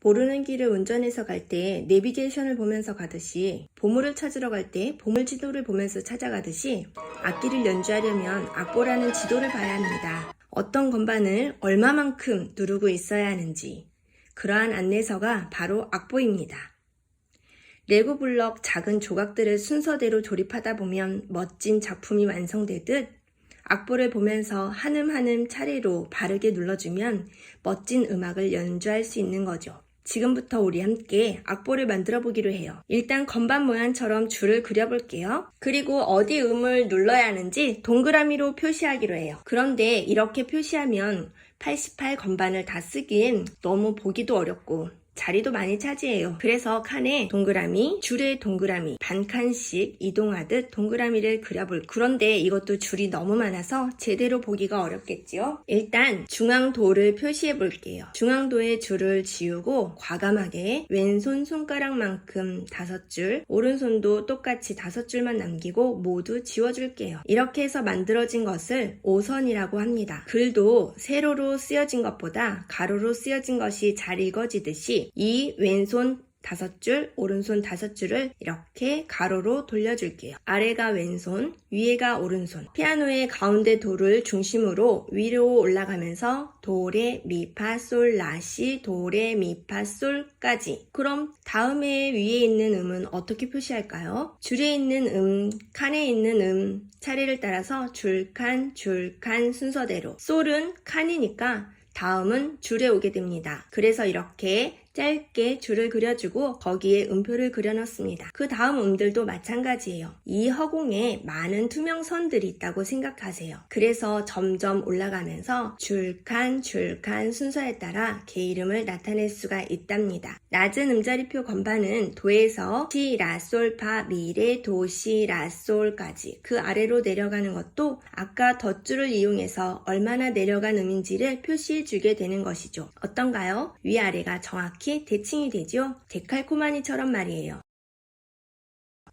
모르는 길을 운전해서 갈 때 내비게이션을 보면서 가듯이 보물을 찾으러 갈 때 보물 지도를 보면서 찾아가듯이 악기를 연주하려면 악보라는 지도를 봐야 합니다. 어떤 건반을 얼마만큼 누르고 있어야 하는지 그러한 안내서가 바로 악보입니다. 레고 블럭 작은 조각들을 순서대로 조립하다 보면 멋진 작품이 완성되듯 악보를 보면서 한음 한음 차례로 바르게 눌러주면 멋진 음악을 연주할 수 있는 거죠. 지금부터 우리 함께 악보를 만들어 보기로 해요. 일단 건반 모양처럼 줄을 그려볼게요. 그리고 어디 음을 눌러야 하는지 동그라미로 표시하기로 해요. 그런데 이렇게 표시하면 88 건반을 다 쓰기엔 너무 보기도 어렵고 자리도 많이 차지해요. 그래서 칸에 동그라미, 줄에 동그라미, 반 칸씩 이동하듯 동그라미를 그려볼. 그런데 이것도 줄이 너무 많아서 제대로 보기가 어렵겠지요? 일단 중앙도를 표시해 볼게요. 중앙도에 줄을 지우고 과감하게 왼손 손가락만큼 다섯 줄, 오른손도 똑같이 다섯 줄만 남기고 모두 지워줄게요. 이렇게 해서 만들어진 것을 오선이라고 합니다. 글도 세로로 쓰여진 것보다 가로로 쓰여진 것이 잘 읽어지듯이 이 왼손 다섯 줄, 오른손 다섯 줄을 이렇게 가로로 돌려줄게요. 아래가 왼손, 위에가 오른손. 피아노의 가운데 도를 중심으로 위로 올라가면서 도레, 미파, 솔, 라시, 도레, 미파, 솔까지. 그럼 다음에 위에 있는 음은 어떻게 표시할까요? 줄에 있는 음, 칸에 있는 음, 차례를 따라서 줄, 칸, 줄, 칸 순서대로. 솔은 칸이니까 다음은 줄에 오게 됩니다. 그래서 이렇게 짧게 줄을 그려주고 거기에 음표를 그려넣습니다. 그 다음 음들도 마찬가지예요. 이 허공에 많은 투명 선들이 있다고 생각하세요. 그래서 점점 올라가면서 줄칸 줄칸 순서에 따라 개 이름을 나타낼 수가 있답니다. 낮은 음자리표 건반은 도에서 시, 라, 솔, 파, 미, 레, 도, 시, 라, 솔까지 그 아래로 내려가는 것도 아까 덧줄을 이용해서 얼마나 내려간 음인지를 표시해 주게 되는 것이죠. 어떤가요? 위아래가 정확히 대칭이 되죠? 데칼코마니처럼 말이에요.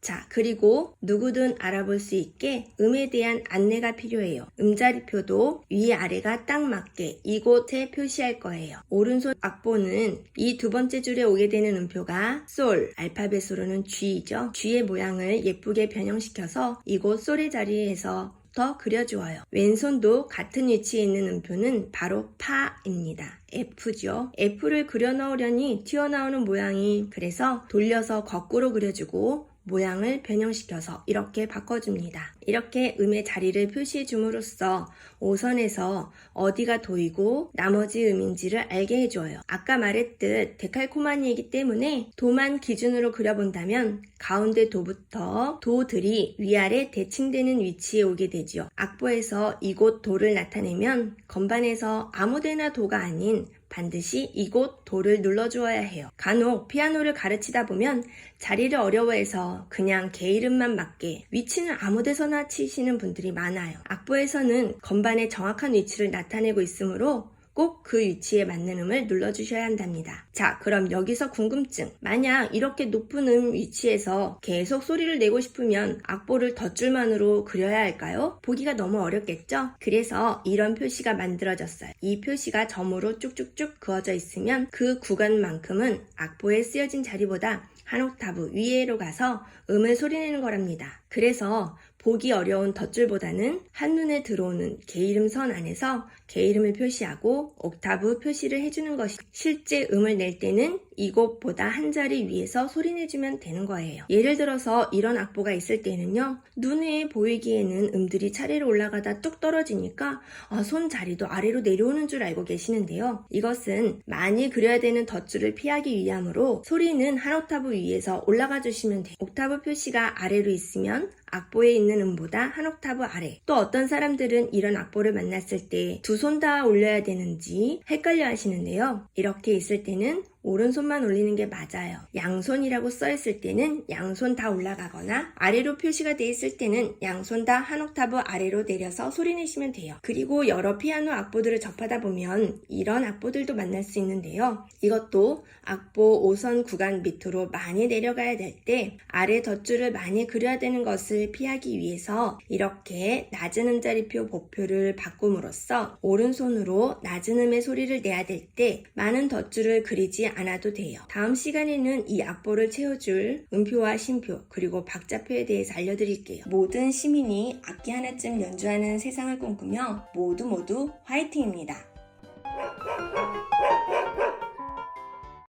자, 그리고 누구든 알아볼 수 있게 음에 대한 안내가 필요해요. 음자리표도 위 아래가 딱 맞게 이곳에 표시할 거예요. 오른손 악보는 이 두 번째 줄에 오게 되는 음표가 솔, 알파벳으로는 G이죠. G의 모양을 예쁘게 변형시켜서 이곳 솔의 자리에서 더 그려주어요. 왼손도 같은 위치에 있는 음표는 바로 파입니다. F죠. F를 그려 넣으려니 튀어나오는 모양이 그래서 돌려서 거꾸로 그려주고 모양을 변형시켜서 이렇게 바꿔줍니다. 이렇게 음의 자리를 표시해 줌으로써 오선에서 어디가 도이고 나머지 음인지를 알게 해줘요. 아까 말했듯 데칼코마니이기 때문에 도만 기준으로 그려본다면 가운데 도부터 도들이 위아래 대칭되는 위치에 오게 되지요. 악보에서 이곳 도를 나타내면 건반에서 아무데나 도가 아닌 반드시 이곳 도를 눌러주어야 해요. 간혹 피아노를 가르치다 보면 자리를 어려워해서 그냥 개 이름만 맞게 위치는 아무 데서나 치시는 분들이 많아요. 악보에서는 건반의 정확한 위치를 나타내고 있으므로 꼭 그 위치에 맞는 음을 눌러주셔야 한답니다. 자, 그럼 여기서 궁금증. 만약 이렇게 높은 음 위치에서 계속 소리를 내고 싶으면 악보를 덧줄만으로 그려야 할까요? 보기가 너무 어렵겠죠? 그래서 이런 표시가 만들어졌어요. 이 표시가 점으로 쭉쭉쭉 그어져 있으면 그 구간만큼은 악보에 쓰여진 자리보다 한 옥타브 위에로 가서 음을 소리내는 거랍니다. 그래서 보기 어려운 덧줄보다는 한눈에 들어오는 개 이름 선 안에서 개 이름을 표시하고 옥타브 표시를 해주는 것이 실제 음을 낼 때는 이곳보다 한 자리 위에서 소리내주면 되는 거예요. 예를 들어서 이런 악보가 있을 때는요. 눈에 보이기에는 음들이 차례로 올라가다 뚝 떨어지니까 아, 손 자리도 아래로 내려오는 줄 알고 계시는데요. 이것은 많이 그려야 되는 덧줄을 피하기 위함으로 소리는 한 옥타브 위에서 올라가 주시면 돼요. 옥타브 표시가 아래로 있으면 악보에 있는 음보다 한 옥타브 아래. 또 어떤 사람들은 이런 악보를 만났을 때 두 손 다 올려야 되는지 헷갈려 하시는데요. 이렇게 있을 때는 오른손만 올리는 게 맞아요. 양손이라고 써 있을 때는 양손 다 올라가거나 아래로 표시가 돼 있을 때는 양손 다 한 옥타브 아래로 내려서 소리 내시면 돼요. 그리고 여러 피아노 악보들을 접하다 보면 이런 악보들도 만날 수 있는데요. 이것도 악보 5선 구간 밑으로 많이 내려가야 될 때 아래 덧줄을 많이 그려야 되는 것을 피하기 위해서 이렇게 낮은 음자리표 보표를 바꿈으로써 오른손으로 낮은 음의 소리를 내야 될 때 많은 덧줄을 그리지 않아도 돼요. 다음 시간에는 이 악보를 채워줄 음표와 심표 그리고 박자표에 대해서 알려드릴게요. 모든 시민이 악기 하나쯤 연주하는 세상을 꿈꾸며 모두 모두 화이팅입니다.